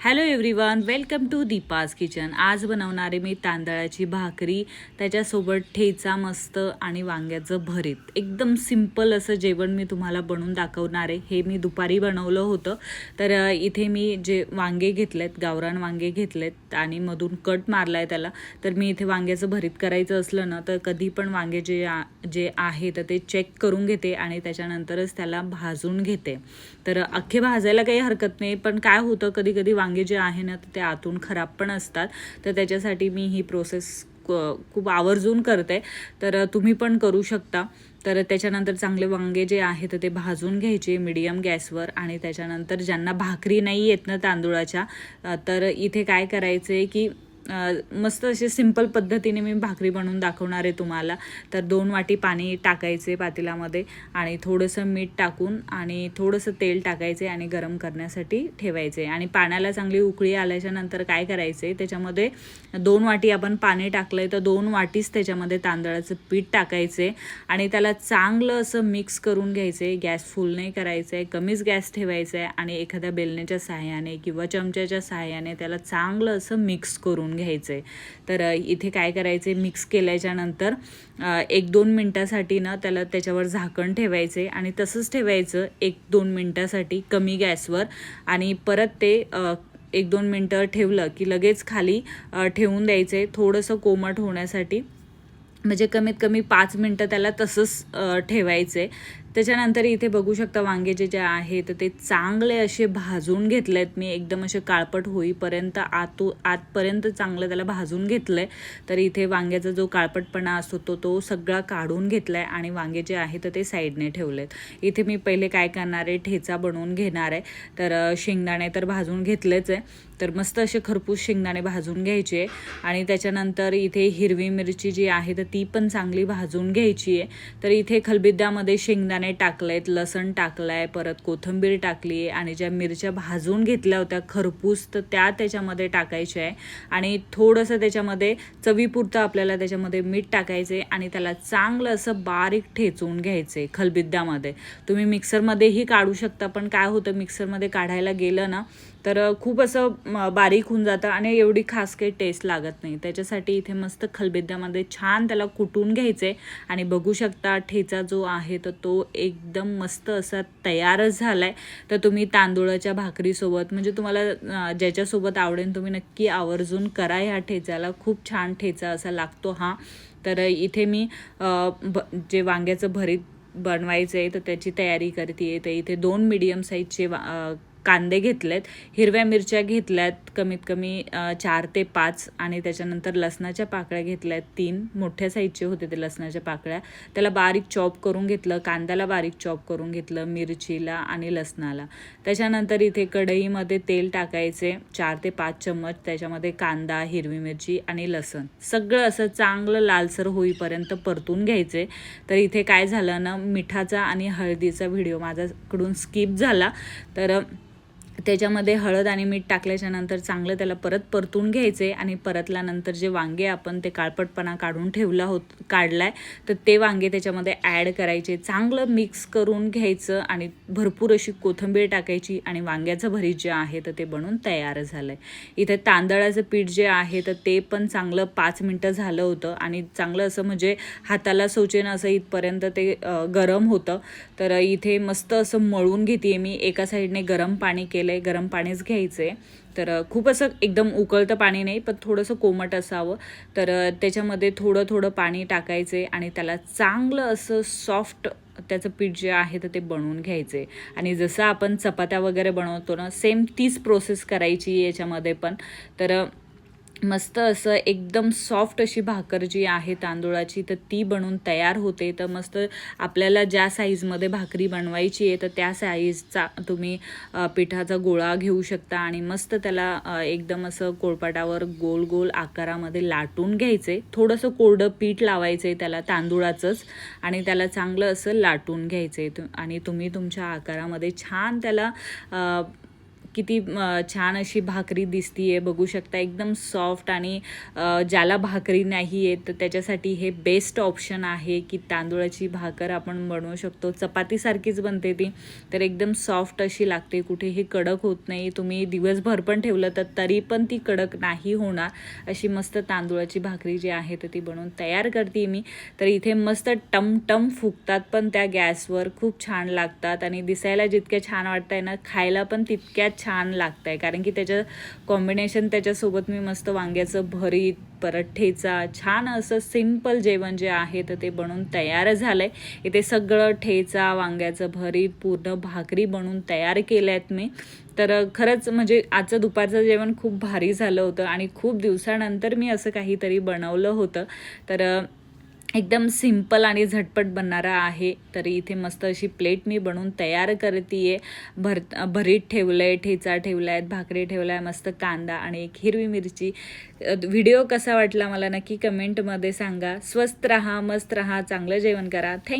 Hello everyone welcome to Deepa's kitchen आज बनवणारे मी तांदळाची भाकरी त्याच्यासोबत ठेचा मस्त आणि वांग्याचं भरीत. एकदम सिंपल असं जेवण मी तुम्हाला बनवून दाखवणार आहे. हे मी दुपारी बनवलं होतं. तर इथे मी जे वांगे घेतलेत गावरान वांगे घेतलेत आणि मधून कट मारला आहे त्याला. तर मी इथे वांग्याचं भरीत करायचं असलं ना तर कधी पण वांगे जे जे आहे तर ते चेक करून घेते आणि त्याच्यानंतरच त्याला भाजून घेते. तर अख्खे भाजायला काही हरकत नाही पण काय होतं कधी कधी वांगे वांगे जे आहे ना तर ते आतून खराब पण असतात. तर त्याच्यासाठी मी ही प्रोसेस खूप आवर्जून करते. तर तुम्ही पण करू शकता. तर त्याच्यानंतर चांगले वांगे जे आहे तर ते भाजून घ्यायचे मिडियम गॅसवर आणि त्याच्यानंतर ज्यांना भाकरी नाही येत ना तांदूळाच्या तर इथे काय करायचं आहे की मस्त असे सिंपल पद्धतीने मी भाकरी बनवून दाखवणार आहे तुम्हाला. तर दोन वाटी पाणी टाकायचे पातेल्यामध्ये आणि थोडंसं मीठ टाकून आणि थोडंसं तेल टाकायचे आणि गरम करण्यासाठी ठेवायचे. आणि पाण्याला चांगली उकळी आल्याच्यानंतर काय करायचे त्याच्यामध्ये दोन वाटी आपण पाणी टाकलं आहे तर दोन वाटीच त्याच्यामध्ये तांदळाचं पीठ टाकायचे आणि त्याला चांगलं असं मिक्स करून घ्यायचे. गॅस फुल नाही करायचं आहे कमीच गॅस ठेवायचा आहे आणि एखाद्या बेलण्याच्या सहाय्याने किंवा चमच्याच्या सहाय्याने त्याला चांगलं असं मिक्स करून घ्यायचं आहे तर इथे काय करायचे मिक्स केल्याच्यानंतर एक दोन मिनटासाठी ना त्याला त्याच्यावर झाकण ठेवायचे आणि तसंच ठेवायचं एक दोन मिनटासाठी कमी गॅसवर आणि परत ते एक दोन मिनटं ठेवलं की लगेच खाली ठेवून ठेवून द्यायचे थोडंसं कोमट होण्यासाठी. म्हणजे कमीत कमी पाच मिनटं त्याला तसंच ठेवायचं आहे त्याच्यानंतर इथे बघू शकता वांग्याचे जे आहे तर ते चांगले असे भाजून घेतले आहेत मी एकदम असे काळपट होईपर्यंत आतू आतपर्यंत चांगलं त्याला भाजून घेतलं आहे तर इथे वांग्याचा जो काळपटपणा असतो तो तो सगळा काढून घेतला आहे आणि वांगे जे आहे तर ते साईडने ठेवले आहेत इथे मी पहिले काय करणार आहे ठेचा बनवून घेणार आहे. तर शेंगदाणे तर भाजून घेतलेच आहे. तर मस्त असे खरपूस शेंगदाणे भाजून घ्यायचे आणि त्याच्यानंतर इथे हिरवी मिरची जी आहे तर ती पण चांगली भाजून घ्यायची आहे. तर इथे खलबिद्यामध्ये शेंगदाणे टाकले आहेत लसण टाकलं आहे परत कोथिंबीर टाकली आहे आणि ज्या मिरच्या भाजून घेतल्या होत्या खरपूस तर त्या त्याच्यामध्ये टाकायच्या आहे. आणि थोडंसं त्याच्यामध्ये चवीपुरतं आपल्याला त्याच्यामध्ये मीठ टाकायचं आहे आणि त्याला चांगलं असं बारीक ठेचून घ्यायचं आहे खलबिद्यामध्ये तुम्ही मिक्सरमध्येही काढू शकता पण काय होतं मिक्सरमध्ये काढायला गेलं ना तर खूप असं बारीक होऊन जातं आणि एवढी खास काही टेस्ट लागत नाही. त्याच्यासाठी इथे मस्त खलबेद्यामध्ये छान त्याला कुटून घ्यायचं आहे आणि बघू शकता ठेचा जो आहे तर तो एकदम मस्त असा तयारच झाला आहे तर तुम्ही तांदूळाच्या भाकरीसोबत म्हणजे तुम्हाला ज्याच्यासोबत आवडेल तुम्ही नक्की आवर्जून करा ह्या ठेचाला. खूप छान ठेचा असा लागतो हा. तर इथे मी भ जे वांग्याचं भरीत बनवायचं आहे तर त्याची तयारी करते तर इथे दोन मीडियम साईजचे वा कांदे घेतलेत हिरव्या मिरच्या घेतल्यात कमीत कमी चार ते पाच आणि त्याच्यानंतर लसणाच्या पाकळ्या घेतल्यात तीन. मोठ्या साईजचे होते ते लसणाच्या पाकळ्या. त्याला बारीक चॉप करून घेतलं कांद्याला बारीक चॉप करून घेतलं मिरचीला आणि लसणाला. त्याच्यानंतर इथे कढईमध्ये तेल टाकायचे चार ते पाच चम्मच. त्याच्यामध्ये कांदा हिरवी मिरची आणि लसण. सगळं असं चांगलं लालसर होईपर्यंत परतून घ्यायचे. तर इथे काय झालं ना मिठाचा आणि हळदीचा व्हिडिओ माझ्याकडून स्किप झाला. तर त्याच्यामध्ये हळद आणि मीठ टाकल्याच्या नंतर चांगलं त्याला परत परतून घ्यायचे आणि परतल्यानंतर जे वांगे आपण ते काळपटपणा काढून ठेवला होत आहे तर ते वांगे त्याच्यामध्ये ॲड करायचे. चांगलं मिक्स करून घ्यायचं आणि भरपूर अशी कोथिंबीर टाकायची आणि वांग्याचं भरीत जे आहे तर ते बनून तयार झालं आहे इथे तांदळाचं पीठ जे आहे तर ते पण चांगलं पाच मिनटं झालं होतं आणि चांगलं असं म्हणजे हाताला सोचेनं असं इथपर्यंत ते गरम होतं. तर इथे मस्त असं मळून घेते मी. एका साईडने गरम पाणी केलं आहे गरम पाणीच घ्यायचं आहे तर खूप असं एकदम उकळतं पाणी नाही पण थोडंसं कोमट असावं. तर त्याच्यामध्ये थोडं थोडं पाणी टाकायचे आणि त्याला चांगलं असं सॉफ्ट त्याचं पीठ जे आहे तर ते बनवून घ्यायचे आणि जसं आपण चपात्या वगैरे बनवतो ना सेम तीच प्रोसेस करायची याच्यामध्ये पण. तर मस्त असं एकदम सॉफ्ट अशी भाकर जी आहे तांदूळाची तर ती बनवून तयार होते. तर मस्त आपल्याला ज्या साईजमध्ये भाकरी बनवायची आहे तर त्या साईजचा तुम्ही पिठाचा गोळा घेऊ शकता आणि मस्त त्याला एकदम असं कोळपाटावर गोल गोल आकारामध्ये लाटून घ्यायचे. थोडंसं कोरडं पीठ लावायचं आहे त्याला तांदूळाचंच आणि त्याला चांगलं असं लाटून घ्यायचं आहे आणि तुम्ही तुमच्या आकारामध्ये छान त्याला किती छान अशी भाकरी दिसतीये बघू शकता. एकदम सॉफ्ट आणि ज्याला भाकरी नाही आहे तर त्याच्यासाठी हे बेस्ट ऑप्शन आहे की तांदूळाची भाकर आपण बनवू शकतो. चपातीसारखीच बनते ती तर एकदम सॉफ्ट अशी लागते. कुठेही कडक होत नाही. तुम्ही दिवसभर पण ठेवलं तर तरी पण ती कडक नाही होणार. अशी मस्त तांदूळाची भाकरी जी आहे तर ती बनवून तयार करते मी. तर इथे मस्त टमटम फुगतात पण त्या गॅसवर. खूप छान लागतात आणि दिसायला जितक्या छान वाटतंय आहे ना खायला पण तितक्याच छान लागत आहे कारण की त्याच्या कॉम्बिनेशन त्याच्यासोबत मी मस्त वांग्याचं भरीत परत ठेचा छान असं सिंपल जेवण जे आहे तर ते बनवून तयार झालं आहे इथे सगळं ठेचा वांग्याचं भरीत पूर्ण भाकरी बनवून तयार केल्या आहेत मी. तर खरंच म्हणजे आजचं दुपारचं जेवण खूप भारी झालं होतं आणि खूप दिवसानंतर मी असं काहीतरी बनवलं होतं. तर एकदम सिंपल आणि झटपट बनणारा आहे. तरी इथे मस्त अशी प्लेट मी बनवून तयार करते आहे भर भरीत ठेवलं आहे ठेचा ठेवला आहेत भाकरी ठेवला आहे मस्त कांदा आणि एक हिरवी मिरची. व्हिडिओ कसा वाटला मला नक्की कमेंटमध्ये सांगा. स्वस्त रहा मस्त रहा चांगलं जेवण करा. थँक